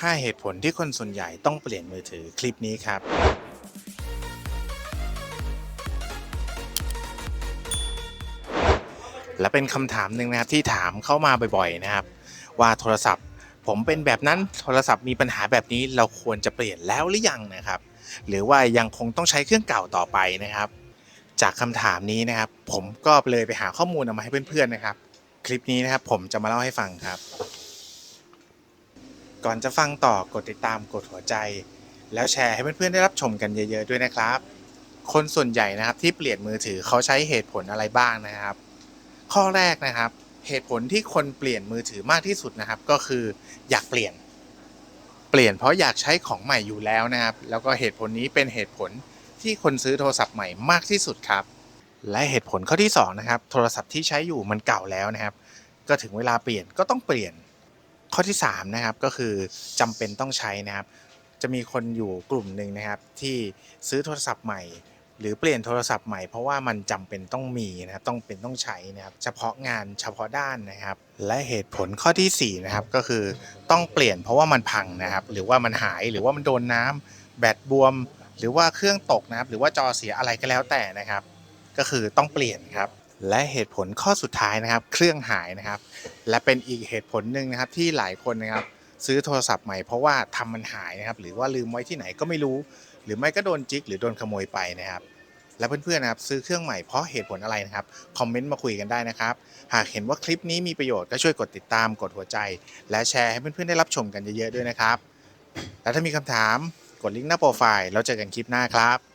5 เหตุผลที่คนส่วนใหญ่ต้องเปลี่ยนมือถือคลิปนี้ครับ และเป็นคำถามหนึ่งนะครับที่ถามเข้ามาบ่อยๆนะครับ ว่าโทรศัพท์ ผมเป็นแบบนั้นโทรศัพท์มีปัญหาแบบนี้เราควรจะเปลี่ยนแล้วหรือยังนะครับ หรือว่ายังคงต้องใช้เครื่องเก่าต่อไปนะครับ จากคำถามนี้นะครับ ผมก็เลยไปหาข้อมูลเอามาให้เพื่อนๆนะครับ คลิปนี้นะครับผมจะมาเล่าให้ฟังครับ ก่อนจะฟังต่อกดติดตามกดหัวใจ แล้วแชร์ให้เพื่อนๆได้รับชมกันเยอะ ๆด้วยนะครับ คนส่วนใหญ่นะครับที่เปลี่ยนมือถือเขาใช้เหตุผลอะไรบ้างนะครับ ข้อแรกนะครับ เหตุผลที่คนเปลี่ยนมือถือมากที่สุดนะครับ ก็คืออยากเปลี่ยน เปลี่ยนเพราะอยากใช้ของใหม่อยู่แล้วนะครับ แล้วก็เหตุผลนี้เป็นเหตุผลที่คนซื้อโทรศัพท์ใหม่มากที่สุดครับ และเหตุผลข้อที่สองนะครับโทรศัพท์ที่ใช้อยู่มันเก่าแล้วนะครับ ก็ถึงเวลาเปลี่ยนก็ต้องเปลี่ยน อที่สามนะครับก็คือจำเป็นต้องใช้นะครับ จะมีคนอยู่กลุ่มหนึ่งนะครับ ที่ซื้อโทรศัพท์ใหม่ หรือเปลี่ยนโทรศัพท์ใหม่เพราะว่ามันจำเป็นต้องมีนะครับต้องเป็นต้องใช้นะครับ เฉพาะงานเฉพาะด้านนะครับ และเหตุผลข้อที่สี่นะครับก็คือต้องเปลี่ยนเพราะว่ามันพังนะครับ หรือว่ามันหายหรือว่ามันโดนน้ำแบตบวม หรือว่าเครื่องตกนะครับ หรือว่าจอเสียอะไรก็แล้วแต่นะครับ ก็คือต้องเปลี่ยนครับ และเหตุผลข้อสุดท้ายนะครับ เครื่องหายนะครับ และเป็นอีกเหตุผลหนึ่งนะครับที่หลายคนนะครับ ซื้อโทรศัพท์ใหม่เพราะว่าทำมันหายนะครับ หรือว่าลืมไว้ที่ไหนก็ไม่รู้ หรือไม่ก็โดนจิกหรือโดนขโมยไปนะครับ และเพื่อนๆนะครับซื้อเครื่องใหม่เพราะเหตุผลอะไรนะครับคอมเมนต์มาคุยกันได้นะครับ หากเห็นว่าคลิปนี้มีประโยชน์ก็ช่วยกดติดตามกดหัวใจ และแชร์ให้เพื่อนๆได้รับชมกันเยอะๆด้วยนะครับ และถ้ามีคำถามกดลิงก์หน้าโปรไฟล์แล้วเจอกันคลิปหน้าครับ